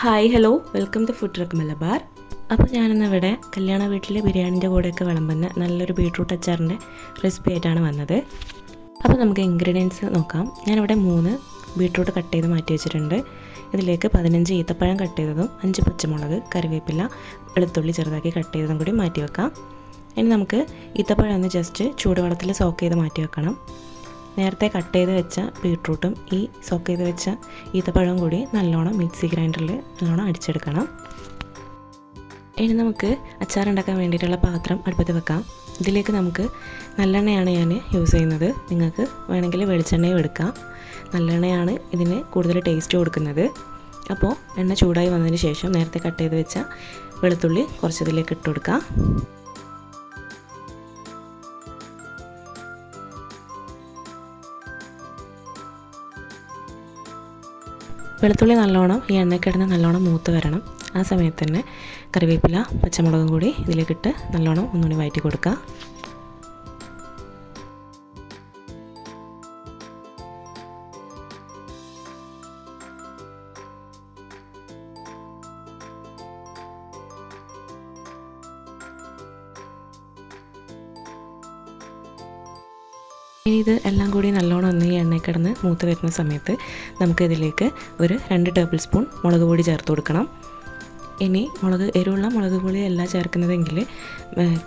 Hi hello. Welcome to food truck Malabar. അപ്പോൾ ഞാനിന്ന് ഇവിടെ കല്യാണ വീട്ടിലെ ബിരിയാണിന്റെ കൂടെയൊക്കെ വിളമ്പുന്ന നല്ലൊരു ബീട്രൂട്ട് അച്ചാറിന്റെ റെസിപ്പി ആയിട്ടാണ് വന്നത്. അപ്പോൾ നമുക്ക് ഇൻഗ്രീഡിയൻസ് നോക്കാം. ഞാനിവിടെ മൂന്ന് ബീട്രൂട്ട് കട്ട് ചെയ്ത് മാറ്റി വെച്ചിട്ടുണ്ട്. ഇതിലേക്ക് പതിനഞ്ച് ഈത്തപ്പഴം കട്ട് ചെയ്തതും അഞ്ച് പച്ചമുളക് കറിവേപ്പില വെളുത്തുള്ളി ചെറുതാക്കി കട്ട് ചെയ്തതും കൂടി മാറ്റി വെക്കാം. ഇനി നമുക്ക് ഈത്തപ്പഴം ഒന്ന് ജസ്റ്റ് ചൂടുവെള്ളത്തിൽ സോക്ക് ചെയ്ത് മാറ്റി വെക്കണം. നേരത്തെ കട്ട് ചെയ്ത് വെച്ച ബീട്രൂട്ടും ഈ സോക്ക് ചെയ്ത് വെച്ച ഈത്തപ്പഴവും കൂടി നല്ലോണം മിക്സി ഗ്രൈൻഡറിൽ നല്ലോണം അടിച്ചെടുക്കണം. ഇനി നമുക്ക് അച്ചാർ ഉണ്ടാക്കാൻ വേണ്ടിയിട്ടുള്ള പാത്രം അടുപ്പത്ത് വെക്കാം. ഇതിലേക്ക് നമുക്ക് നല്ലെണ്ണയാണ് ഞാൻ യൂസ് ചെയ്യുന്നത്. നിങ്ങൾക്ക് വേണമെങ്കിൽ വെളിച്ചെണ്ണയും എടുക്കാം. നല്ലെണ്ണയാണ് ഇതിന് കൂടുതൽ ടേസ്റ്റ് കൊടുക്കുന്നത്. അപ്പോൾ എണ്ണ ചൂടായി വന്നതിന് ശേഷം നേരത്തെ കട്ട് ചെയ്ത് വെച്ച വെളുത്തുള്ളി കുറച്ചതിലേക്ക് ഇട്ട് കൊടുക്കാം. വെളുത്തുള്ളി നല്ലോണം ഈ എണ്ണയ്ക്കിടന്ന് നല്ലോണം മൂത്ത് വരണം. ആ സമയത്ത് തന്നെ കറിവേപ്പില പച്ചമുളകും കൂടി ഇതിലേക്കിട്ട് നല്ലോണം ഒന്നുകൂടി വഴറ്റി കൊടുക്കുക. ഇത് എല്ലാം കൂടി നല്ലോണം ഒന്ന് ഈ എണ്ണയിൽ കിടന്ന് മൂത്ത് വരുന്ന സമയത്ത് നമുക്കിതിലേക്ക് ഒരു രണ്ട് ടേബിൾ സ്പൂൺ മുളക് പൊടി ചേർത്ത് കൊടുക്കണം. ഇനി മുളക് എരിവുള്ള മുളക് പൊടി അല്ല ചേർക്കുന്നതെങ്കിൽ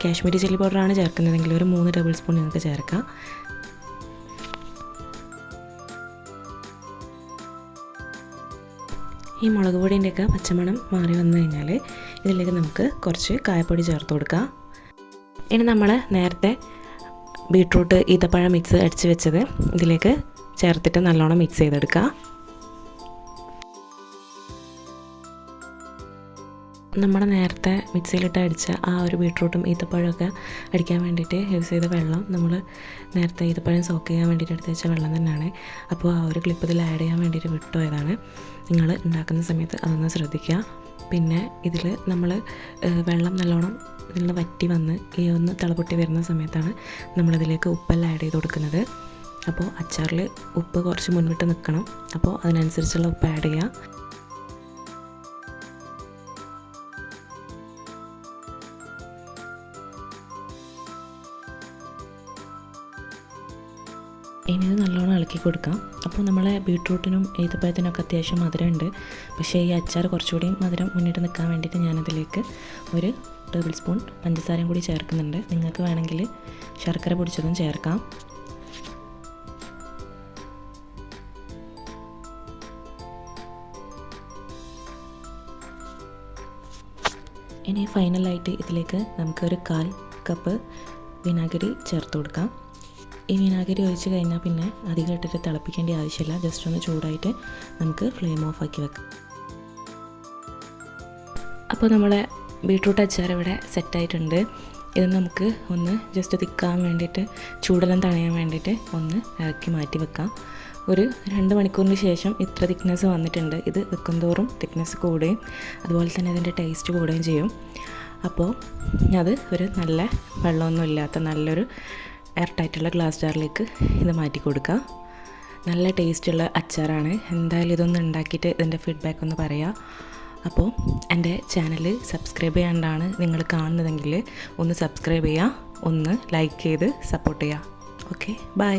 കാശ്മീരി ചില്ലി പൗഡറാണ് ചേർക്കുന്നതെങ്കിൽ ഒരു മൂന്ന് ടേബിൾ സ്പൂൺ നിങ്ങൾക്ക് ചേർക്കാം. ഈ മുളക് പൊടിന്റെയൊക്കെ പച്ചമണം മാറി വന്നു കഴിഞ്ഞാൽ ഇതിലേക്ക് നമുക്ക് കുറച്ച് കായപ്പൊടി ചേർത്ത് കൊടുക്കാം. ഇനി നമ്മൾ നേരത്തെ ബീട്രൂട്ട് ഈത്തപ്പഴം മിക്സ് അടിച്ച് വെച്ചത്. ഇതിലേക്ക് ചേർത്തിട്ട് നല്ലോണം മിക്സ് ചെയ്തെടുക്കുക നമ്മൾ നേരത്തെ മിക്സിയിലിട്ട് അടിച്ച ആ ഒരു ബീട്രൂട്ടും ഈത്തപ്പഴമൊക്കെ അടിക്കാൻ വേണ്ടിയിട്ട് യൂസ് ചെയ്ത വെള്ളം നമ്മൾ നേരത്തെ ഈത്തപ്പഴം സോക്ക് ചെയ്യാൻ വേണ്ടിയിട്ട് എടുത്ത് വെച്ച വെള്ളം തന്നെയാണ്. അപ്പോൾ ആ ഒരു ക്ലിപ്പ് ഇതിൽ ആഡ് ചെയ്യാൻ വേണ്ടിയിട്ട് വിട്ടുപോയതാണ് നിങ്ങൾ ഉണ്ടാക്കുന്ന സമയത്ത് അതൊന്ന് ശ്രദ്ധിക്കുക. പിന്നെ ഇതിൽ നമ്മൾ വെള്ളം നല്ലോണം ഇതിൽ നിന്ന് വറ്റി വന്ന് ഈ ഒന്ന് തിളപൊട്ടി വരുന്ന സമയത്താണ് നമ്മളിതിലേക്ക് ഉപ്പെല്ലാം ആഡ് ചെയ്ത് കൊടുക്കുന്നത്. അപ്പോൾ അച്ചാറിൽ ഉപ്പ് കുറച്ച് മുൻവിട്ട് നിൽക്കണം അപ്പോൾ അതിനനുസരിച്ചുള്ള ഉപ്പ് ആഡ് ചെയ്യുക ഇനി ഇത് നല്ലോണം ഇളക്കി കൊടുക്കാം. അപ്പോൾ നമ്മളെ ബീട്രൂട്ടിനും ഏത്തപ്പഴത്തിനൊക്കെ അത്യാവശ്യം മധുരമുണ്ട്. പക്ഷേ ഈ അച്ചാർ കുറച്ചുകൂടി മധുരം മുന്നിട്ട് നിൽക്കാൻ വേണ്ടിയിട്ട് ഞാനതിലേക്ക് ഒരു ടേബിൾ സ്പൂൺ പഞ്ചസാരയും കൂടി ചേർക്കുന്നുണ്ട്. നിങ്ങൾക്ക് വേണമെങ്കിൽ ശർക്കര പൊടിച്ചതും ചേർക്കാം. ഇനി ഫൈനലായിട്ട് ഇതിലേക്ക് നമുക്കൊരു കാൽ കപ്പ് വിനാഗിരി ചേർത്ത് കൊടുക്കാം. ഈ വിനാഗിരി ഒഴിച്ച് കഴിഞ്ഞാൽ പിന്നെ അധികം ഇട്ടിട്ട് തിളപ്പിക്കേണ്ട ആവശ്യമില്ല. ജസ്റ്റ് ഒന്ന് ചൂടായിട്ട് നമുക്ക് ഫ്ലെയിം ഓഫ് ആക്കി വെക്കാം. അപ്പോൾ നമ്മളെ ബീട്രൂട്ട് അച്ചാർ ഇവിടെ സെറ്റായിട്ടുണ്ട് ഇത് നമുക്ക് ഒന്ന് ജസ്റ്റ് തിക്കാൻ വേണ്ടിയിട്ട് ചൂടെല്ലാം തണയാൻ വേണ്ടിയിട്ട് ഒന്ന് ഇറക്കി മാറ്റി വെക്കാം. ഒരു രണ്ട് മണിക്കൂറിന് ശേഷം ഇത്ര തിക്നെസ് വന്നിട്ടുണ്ട്. ഇത് വെക്കുന്തോറും തിക്നെസ് കൂടുകയും അതുപോലെ തന്നെ ഇതിന്റെ ടേസ്റ്റ് കൂടുകയും ചെയ്യും. അപ്പോൾ അത് ഒരു നല്ല വെള്ളമൊന്നും ഇല്ലാത്ത നല്ലൊരു എയർ ടൈറ്റുള്ള ഗ്ലാസ് ജാറിലേക്ക് ഇത് മാറ്റി കൊടുക്കുക നല്ല ടേസ്റ്റുള്ള അച്ചാറാണ്. എന്തായാലും ഇതൊന്ന് ഉണ്ടാക്കിയിട്ട് ഇതിന്റെ ഫീഡ്ബാക്ക് ഒന്ന് പറയാം. അപ്പോൾ എന്റെ ചാനൽ സബ്സ്ക്രൈബ് ചെയ്യാണ്ടാണ് നിങ്ങൾ കാണുന്നതെങ്കിൽ ഒന്ന് സബ്സ്ക്രൈബ് ചെയ്യുക ഒന്ന് ലൈക്ക് ചെയ്ത് സപ്പോർട്ട് ചെയ്യുക ഓക്കെ ബൈ